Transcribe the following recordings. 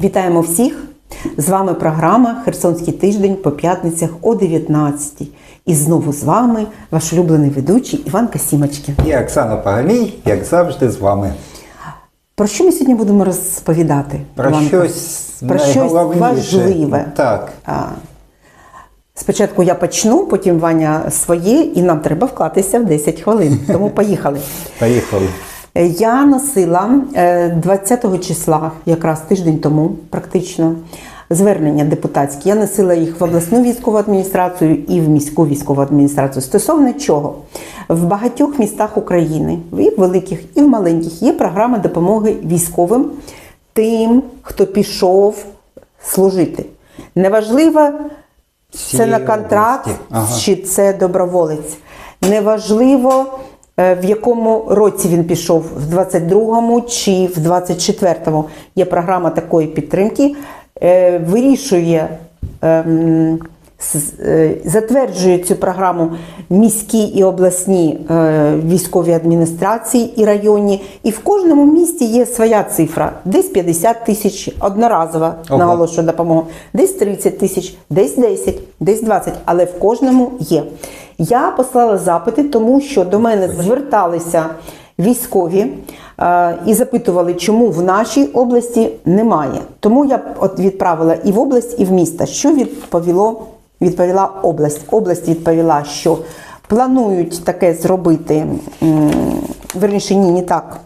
Вітаємо всіх! З вами програма Херсонський тиждень по п'ятницях о 19 І знову з вами ваш улюблений ведучий Іван Касімочкін. І Оксана Пагалій, як завжди, з вами. Про що ми сьогодні будемо розповідати? Про Іванко? щось про щось важливе. Так. А, спочатку я почну, потім Ваня своє, і нам треба вклатися в 10 хвилин. Тому поїхали. Поїхали. Я носила е, 20 числа, якраз тиждень тому, практично, звернення депутатські. Я носила їх в обласну військову адміністрацію і в міську військову адміністрацію. Стосовно чого? В багатьох містах України, і в великих, і в маленьких, є програма допомоги військовим тим, хто пішов служити. Неважливо, це на контракт. Ага. чи це доброволець. Неважливо, е, в якому році він пішов, в 22-му чи в 24-му. Є програма такої підтримки, е, вирішує. ем, е, Затверджує цю програму міські і обласні е, військові адміністрації і районні, і в кожному місті є своя цифра: десь 50 тисяч одноразова наголошую допомога, десь 30 тисяч, десь 10, десь 20, але в кожному є. Я послала запити, тому що до мене зверталися військові е, і запитували, чому в нашій області немає. Тому я от відправила і в область, і в місто. Що відповіло, відповіла область? Область відповіла, що планують таке зробити. Верніше, ні, не так.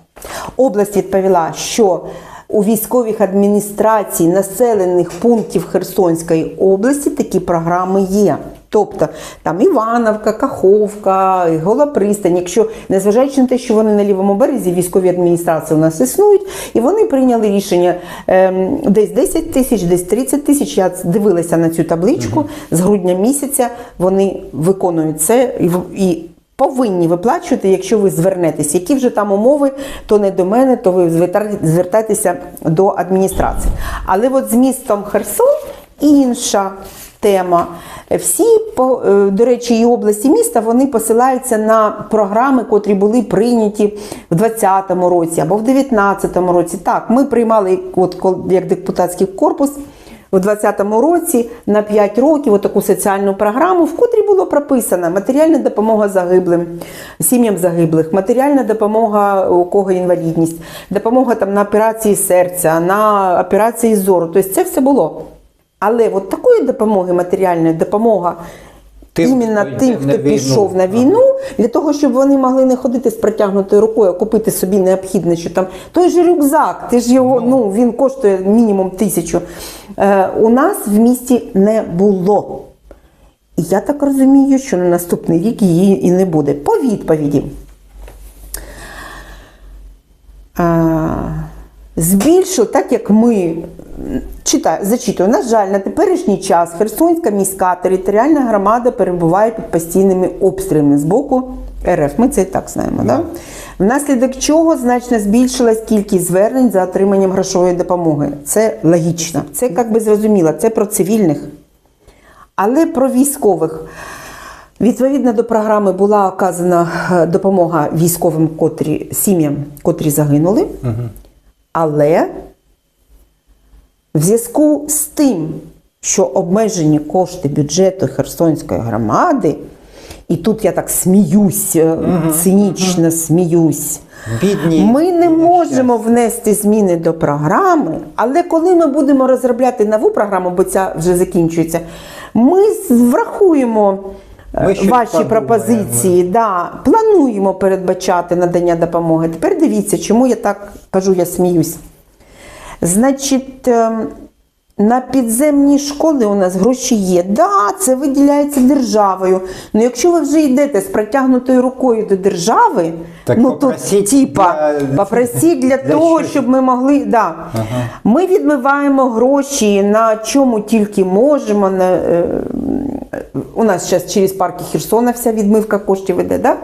Область відповіла, що у військових адміністрацій населених пунктів Херсонської області такі програми є. Тобто там Івановка, Каховка, Голопристань, якщо незважаючи на те, що вони на лівому березі, військові адміністрації у нас існують, і вони прийняли рішення ем, десь 10 тисяч, десь 30 тисяч. Я дивилася на цю табличку з грудня місяця. Вони виконують це і і повинні виплачувати, якщо ви звернетесь. Які вже там умови, то не до мене, то ви звертайте- звертайтеся до адміністрації. Але от з містом Херсон інша тема. Всі, е, до речі, і області міста вони посилаються на програми, котрі були прийняті в 2020 році або в 2019 році. Так, ми приймали от, як депутатський корпус у 2020 році на 5 років отаку соціальну програму, в котрій було прописано матеріальна допомога загиблим, сім'ям загиблих, матеріальна допомога у кого інвалідність, допомога там на операції серця, на операції зору. Тобто це все було. Але от такої допомоги, матеріальної допомога. Тим, Іменно хто тим, хто війну. пішов на війну, для того, щоб вони могли не ходити з протягнутою рукою, а купити собі необхідне, що там той же рюкзак, ти ж його, ну він коштує мінімум тисячу. Е, у нас в місті не було. І я так розумію, що на наступний рік її і не буде. По відповіді. А, збільшили, так як ми читаю, зачитую, на жаль, на теперішній час Херсонська міська територіальна громада перебуває під постійними обстрілами з боку РФ. Ми це і так знаємо. Да. Внаслідок чого значно збільшилась кількість звернень за отриманням грошової допомоги. Це логічно. Це як би зрозуміло, це про цивільних. Але про військових. Відповідно до програми була оказана е, допомога військовим котрі, сім'ям, котрі загинули. Але в зв'язку з тим, що обмежені кошти бюджету Херсонської громади, і тут я так сміюсь, е, цинічно сміюсь. Бідні. Ми не можемо внести зміни до програми, але коли ми будемо розробляти нову програму, бо ця вже закінчується, ми врахуємо е, Ми ваші подумаємо. пропозиції. Да, плануємо передбачати надання допомоги. Тепер дивіться, чому я так кажу, я сміюсь. Значить, ем, на підземні школи у нас гроші є. Да, це виділяється державою. Ну якщо ви вже йдете з протягнутою рукою до держави, Так ну тут попросіть типа для- попросіть для, для того, щось. щоб ми могли. Да. Ми відмиваємо гроші на чому тільки можемо. На, е, у нас зараз через парки Херсона вся відмивка коштів іде, да?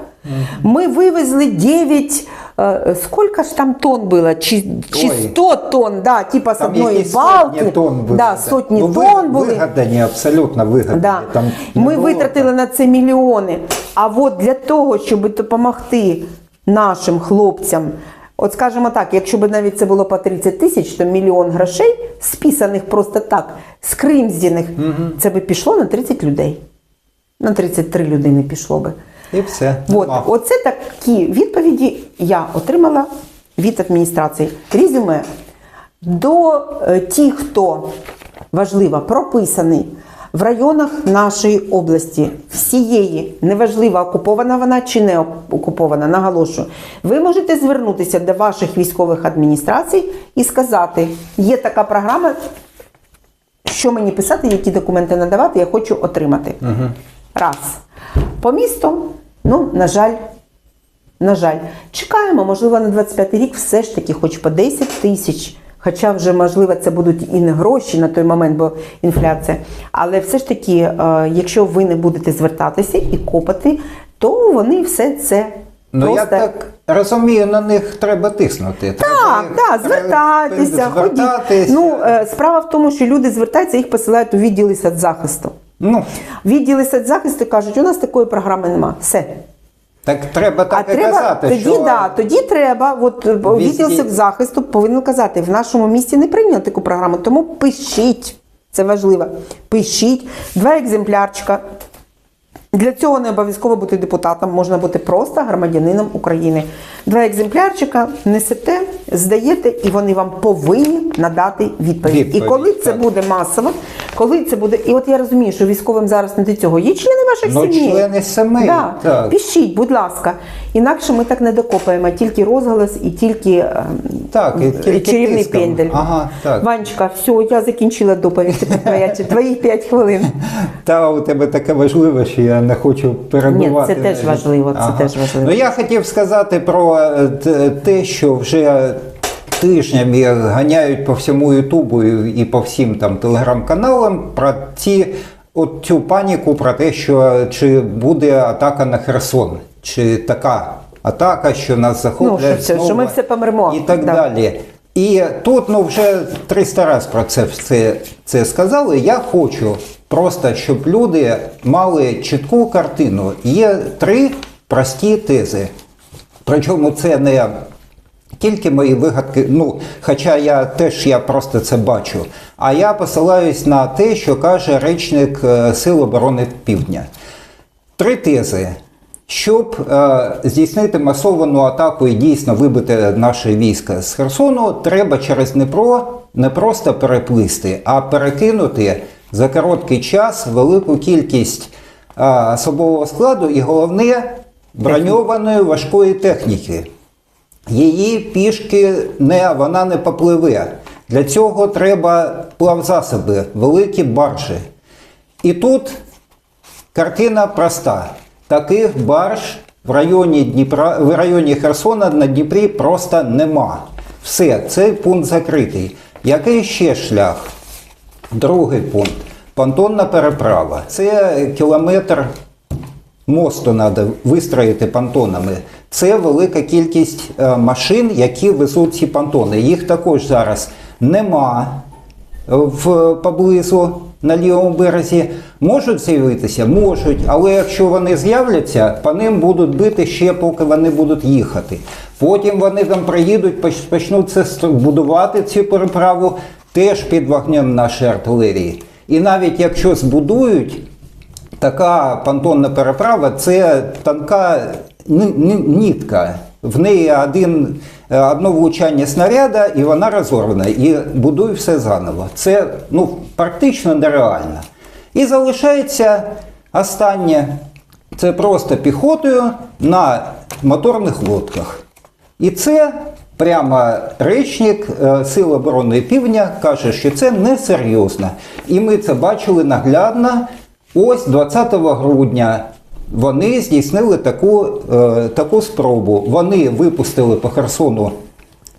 Ми вивезли 9, е, скільки ж там тонн було? Чи, чи 100 тонн, да, типа з Там якісь балки. сотні тонн були. да, сотні ну, тонн були. Вигадані, абсолютно вигадані. Да. Там Ми було витратили на це мільйони. А от для того, щоб допомогти нашим хлопцям От скажімо так, якщо б навіть це було по 30 тисяч, то мільйон грошей, списаних просто так, скримздіних, це би пішло на 30 людей. На 33 людини пішло би. І все. От, оце такі відповіді я отримала від адміністрації. Резюме. До е, тих, хто важливо прописаний в районах нашої області, всієї, неважливо, окупована вона чи не окупована, наголошую, ви можете звернутися до ваших військових адміністрацій і сказати, є така програма, що мені писати, які документи надавати, я хочу отримати. Раз. По місту, ну, на жаль, на жаль, чекаємо, можливо, на 25 рік все ж таки, хоч по 10 тисяч. Хоча вже, можливо, це будуть і не гроші на той момент, бо інфляція. Але все ж таки, е, якщо ви не будете звертатися і копати, то вони все це Ну я так розумію, на них треба тиснути. так, так, ходіть. звертатися. Ну, е, справа в тому, що люди звертаються, їх посилають у відділи соцзахисту. Ну, Відділи соцзахисту кажуть, у нас такої програми нема. Все. так треба так а і треба казати, тоді, що да, тоді треба. От е, відділ соцзахисту повинен казати, в нашому місті не прийняли таку програму, тому пишіть. Це важливо. Пишіть два екземплярчика. Для цього не обов'язково бути депутатом, можна бути просто громадянином України. Два екземплярчика несете, здаєте, і вони вам повинні надати відповідь. Відповідь, і коли це буде масово, коли це буде. І от я розумію, що військовим зараз не до цього. Є члени ваших Ну, сімей. члени сімей, Да. так. Пишіть, будь ласка. Інакше ми так не докопаємо, тільки розголос і тільки, ем, Так, і тільки чарівний тиском. пендель. Ага, так. Ванечка, все, я закінчила доповідь. Тепер твоя, твої 5 хвилин. Та у тебе таке важливе, що я не хочу перебувати. Ні, це теж важливо, це теж важливо. Ну я хотів сказати про е, те, що вже тижнями ганяють по всьому Ютубу і по всім там телеграм-каналам про ці от цю паніку про те, що чи буде атака на Херсон, чи така атака, що нас захоплять. Ну, що все, що ми все помремо. І так Да. далі. І тут ну вже 300 разів про це все це сказали. Я хочу просто, щоб люди мали чітку картину. Є три прості тези. Причому це не тільки мої вигадки, ну, хоча я теж я просто це бачу. А я посилаюсь на те, що каже речник е, Сил оборони Півдня. Три тези. Щоб е, здійснити масовану атаку і дійсно вибити наше військо з Херсону, треба через Дніпро не просто переплисти, а перекинути за короткий час велику кількість особового складу і головне броньованої важкої техніки. Її пішки не, вона не попливе. Для цього треба плавзасоби, великі баржі. І тут картина проста. Таких барж в районі Дніпра, в районі Херсона на Дніпрі просто нема. Все, цей пункт закритий. Який ще шлях? Другий пункт. Понтонна переправа. Це кілометр мосту треба вистроїти понтонами. Це велика кількість е, машин, які везуть ці понтони. Їх також зараз нема в поблизу на лівому березі. Можуть з'явитися? Можуть, але якщо вони з'являться, по ним будуть бити ще, поки вони будуть їхати. Потім вони там приїдуть, почнуть це будувати цю переправу теж під вогнем нашої артилерії. І навіть якщо збудують, така понтонна переправа це тонка ни- В неї один, е, одно влучання снаряда, і вона розорвана. І будуй все заново. Це ну, практично нереально. І залишається останнє це просто піхотою на моторних лодках. І це прямо речник е, Сил оборони Півдня каже, що це несерйозно. І ми це бачили наглядно. Ось 20 грудня вони здійснили таку, е, таку спробу. Вони випустили по Херсону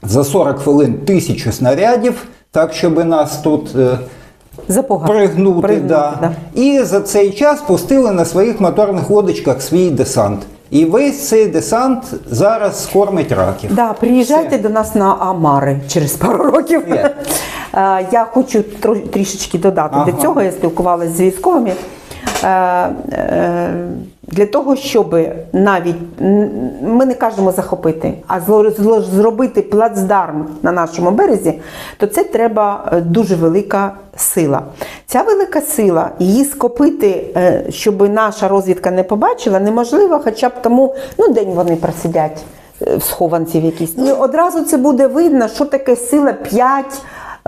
за 40 хвилин тисячу снарядів, так щоб нас тут. е, Запугати. Пригнути, Пригнути, да. да. І за цей час пустили на своїх моторних лодочках свій десант. І весь цей десант зараз кормить раків. Да, приїжджайте до нас на Амари через пару років. Є. Е, Я хочу трішечки додати Ага. до цього. Я спілкувалася з військовими. Для того, щоб навіть ми не кажемо захопити, а зробити плацдарм на нашому березі, то це треба е, дуже велика сила. Ця велика сила, її скопити, е, щоб наша розвідка не побачила, неможливо, хоча б тому, ну, день вони просидять е, в схованці в якійсь. І одразу це буде видно, що таке сила 5.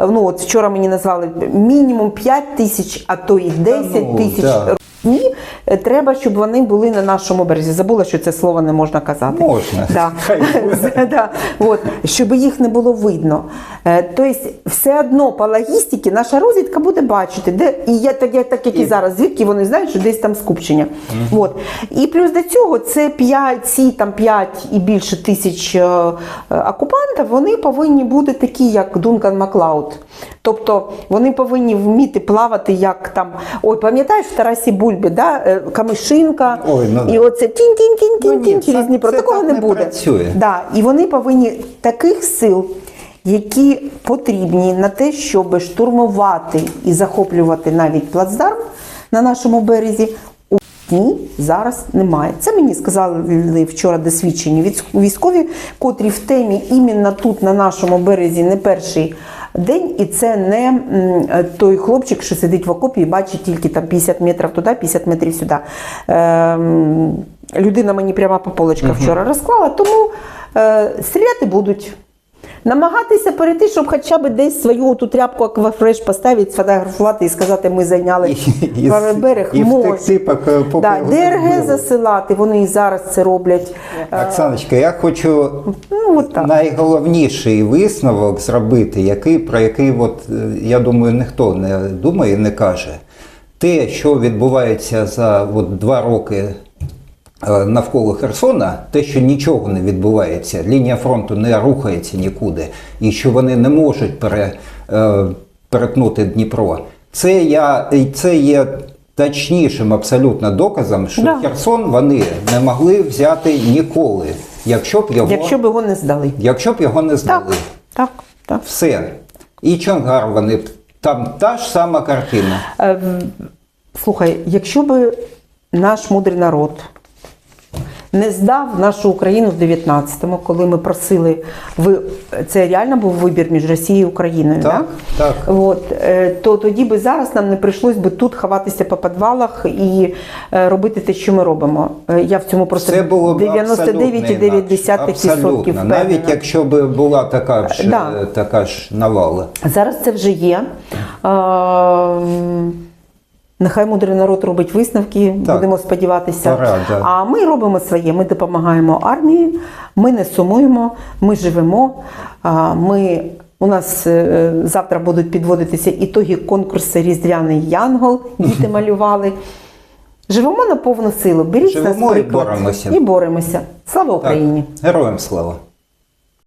Ну, от вчора мені назвали мінімум 5 тисяч, а то і 10 ну, тисяч ні, е, треба, щоб вони були на нашому березі. Забула, що це слово не можна казати. Можна. Да. Да. От, щоб їх не було видно. Тобто, все одно по логістиці наша розвідка буде бачити, де і я так, я, так як і, зараз, звідки вони знають, що десь там скупчення. От. І плюс до цього це 5, ці там 5 і більше тисяч е, окупантів, вони повинні бути такі, як Дункан Маклауд. Тобто вони повинні вміти плавати, як там. Ой, пам'ятаєш в Тарасі Бульбі, да? е, камишинка, Ой, ну і оце тінь-тінь-тінь-тінь Ну ні, через Дніпро. Такого не не буде. працює. Да, і вони повинні таких сил, які потрібні на те, щоб штурмувати і захоплювати навіть плацдарм на нашому березі. у Ні, зараз немає. Це мені сказали вчора досвідчені військ- військові, котрі в темі іменно тут, на нашому березі, не перший день, і це не той хлопчик, що сидить в окопі і бачить тільки там 50 метрів туди, 50 метрів сюди. Ем, людина мені прямо по полочках вчора розклала, тому е, стріляти будуть. Намагатися перейти, щоб хоча б десь свою ту тряпку аквафреш поставити, сфотографувати і сказати, ми зайняли І- правий берег. і втекти, поки- поки да, ДРГ засилати, вони і зараз це роблять. Е, Оксаночка, я хочу Ну, от так. найголовніший висновок зробити, який, про який, от, е, я думаю, ніхто не думає, не каже. Те, що відбувається за от, два роки навколо Херсона, те, що нічого не відбувається, лінія фронту не рухається нікуди, і що вони не можуть пере, е, перетнути Дніпро, це, я, це є точнішим абсолютно доказом, що Да. Херсон вони не могли взяти ніколи, якщо б його, Якщо б його не здали. якщо б його не знали. Так, так, так. Все. І Чонгар вони там та ж сама картина. Е, Слухай, якщо би наш мудрий народ не здав нашу Україну в 19-му, коли ми просили, ви, це реально був вибір між Росією і Україною, Так, да? так. От, е, то тоді би зараз нам не прийшлось би тут ховатися по підвалах і е, робити те, що ми робимо. Е, Я в цьому просто Це було б абсолютно 99,9% Абсолютно. Навіть якщо б була така ж, Да. така ж навала. Зараз це вже є. Ем, Нехай мудрий народ робить висновки, Так. будемо сподіватися. Пора, да. А ми робимо своє. Ми допомагаємо армії, ми не сумуємо, ми живемо. Ми, у нас е, завтра будуть підводитися ітоги конкурсу Різдвяний Янгол, діти малювали. Живемо на повну силу. Беріть Живемо нас і приклад. боремося. І боремося. Слава Україні! Так. Героям слава!